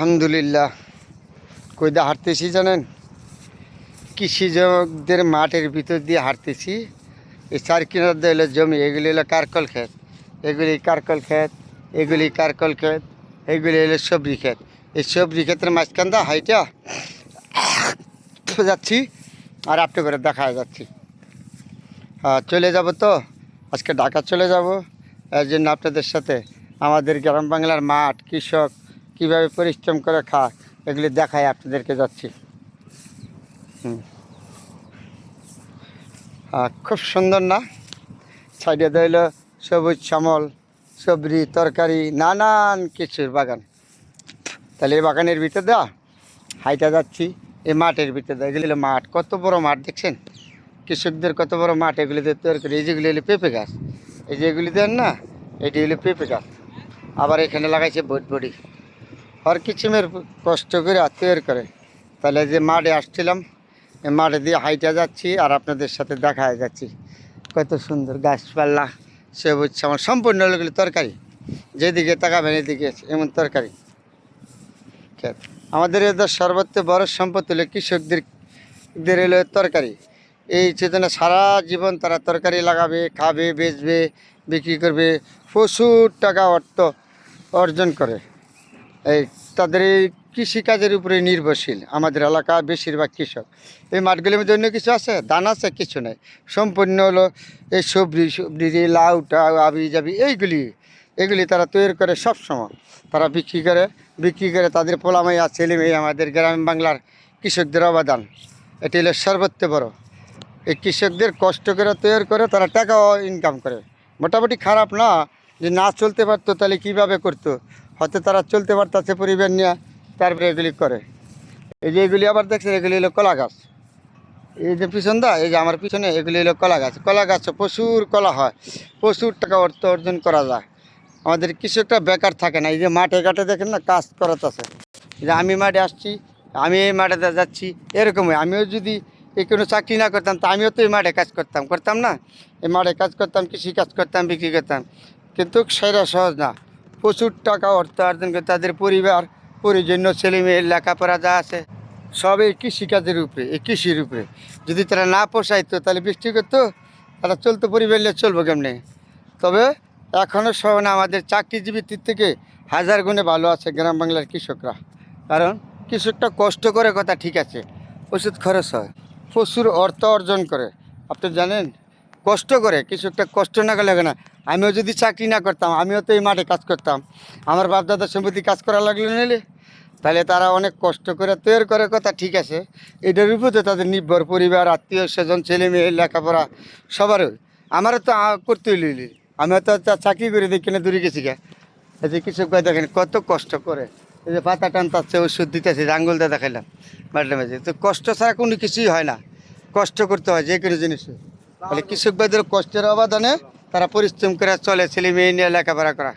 আলহামদুলিল্লাহ। কইদা হাঁটতেছি জানেন? কৃষিজকদের মাঠের ভিতর দিয়ে হাঁটতেছি। এই চার কিনার হলো জমি, এগুলি হলো কারকল ক্ষেত। এগুলি কারকল ক্ষেত, এগুলি কারকল ক্ষেত, এগুলি হলো সবজি ক্ষেত। এই সবজি ক্ষেতের মাঝখান দা হাইটা যাচ্ছি আর আপনি করে দেখা যাচ্ছি। হ্যাঁ চলে যাব তো? আজকে ঢাকা চলে যাব। এর জন্য আপনাদের সাথে আমাদের গ্রাম বাংলার মাঠ, কৃষক কীভাবে পরিশ্রম করে খায়, এগুলি দেখায় আপনাদেরকে যাচ্ছি। খুব সুন্দর না? সাইডে দিল সবুজ শ্যামল সবজি তরকারি, নানান কিছুর বাগান। তাহলে এই বাগানের ভিতর দেওয়া হাইটা যাচ্ছি, এই মাঠের ভিতরে দেওয়া এগুলি মাঠ। কত বড় মাঠ দেখছেন? কৃষকদের কত বড় মাঠ এগুলিতে তৈরি করে এই যেগুলি হলো পেঁপে গাছ। এই যে এগুলি দেন না, এটি হলো পেঁপে গাছ। আবার এখানে লাগাইছে বটবড়ি। হর কিসিমের কষ্ট করে তৈরি করে। তাহলে যে মাঠে আসছিলাম মাঠে দিয়ে হাইটা যাচ্ছি আর আপনাদের সাথে দেখা যাচ্ছি। কত সুন্দর গাছপালা, সবুজ আমার সম্পূর্ণ হলো তরকারি। যেদিকে তাকাবেন এদিকে এমন তরকারি। ক্ষেত আমাদের এদের সর্বত্র বড় সম্পদ হলো কৃষকদের, দের হলো তরকারি। এই চেতনা সারা জীবন তারা তরকারি লাগাবে, খাবে, বেচবে, বিক্রি করবে। প্রচুর টাকা অর্থ অর্জন করে। এই তাদের এই কৃষিকাজের উপরে নির্ভরশীল আমাদের এলাকা বেশিরভাগ কৃষক। এই মাঠগুলির মধ্যে অন্য কিছু আছে? দান আছে? কিছু নেই। সম্পূর্ণ হলো এই সবজি সবজি লাউ, টাউ, আবি যাবি এইগুলি। এগুলি তারা তৈরি করে সব সময় তারা বিক্রি করে বিক্রি করে তাদের পোলামাইয়া ছেলে মেয়ে আমাদের গ্রাম বাংলার কৃষকদের অবদান। এটি হলো সর্বত্র বড়। এই কৃষকদের কষ্ট করে তৈরি করে তারা টাকাও ইনকাম করে। মোটামুটি খারাপ না, যে না চলতে পারতো তাহলে কীভাবে করতো? হয়তো তারা চলতে পারতেছে পরিবার নিয়ে, তারপরে এগুলি করে। এই যে এগুলি আবার দেখছেন, এগুলি হলো কলা গাছ। এই যে পিছন দা, এই যে আমার পিছনে, এগুলি হলো কলা গাছ। কলা গাছ প্রচুর কলা হয়। প্রচুর টাকা অর্থ অর্জন করা যায়। আমাদের কৃষকরা বেকার থাকে না। এই যে মাঠে ঘাটে দেখেন না, কাজ করাতেছে। যে আমি মাঠে আসছি, আমি এই মাঠে যাচ্ছি, এরকমই। আমিও যদি এই কোনো চাকরি না করতাম, তা আমিও তো এই মাঠে কাজ করতাম। করতাম না? এই মাঠে কাজ করতাম কৃষি কাজ করতাম, বিক্রি করতাম। কিন্তু সেটা সহজ না। প্রচুর টাকা অর্থ অর্জন করে তাদের পরিবার, পরিজন্য ছেলে মেয়ের লেখাপড়া যা আছে, সব এই কৃষিকাজের উপরে, এই কৃষির উপরে। যদি তারা না পোষাইতো, তাহলে বৃষ্টি করতো, তারা চলতো পরিবার নিয়ে চলবো কেমনে? তবে এখনও সহ আমাদের চাকরিজীবীর থেকে হাজার গুণে ভালো আছে গ্রাম বাংলার কৃষকরা। কারণ কৃষকটা কষ্ট করে কথা ঠিক আছে, ওষুধ খরচ হয়, প্রচুর অর্থ অর্জন করে। আপনি জানেন কষ্ট করে, কিছু একটা কষ্ট না করলে হবে না। আমিও যদি চাকরি না করতাম, আমিও তো এই মাঠে কাজ করতাম। আমার বাপদাদা সম্পত্তি কাজ করা লাগল নিলে তাহলে তারা অনেক কষ্ট করে তৈরি করে কথা ঠিক আছে। এটার উপরে তাদের নির্ভর পরিবার, আত্মীয় স্বজন, ছেলে মেয়ে, লেখাপড়া, সবারই। আমারও তো করতে লিলি আমি তো চাকরি করে দেখি না, দূরে গেছি গা। এই যে ভাই দেখেন, কত কষ্ট করে। এই যে পাতা টান টানতাচ্ছে ওষুধ দিতেছে আঙ্গুল দিয়ে দেখাইলাম মাঝে মাঝে। তো কষ্ট ছাড়া কোনো কিছুই হয় না। কষ্ট করতে হয় যে কোনো জিনিসে। তাহলে কৃষক ভাইদের কষ্টের অবদানে তারা পরিশ্রম করে চলে ছেলে মেয়ে নিয়ে লেখাপড়া করা।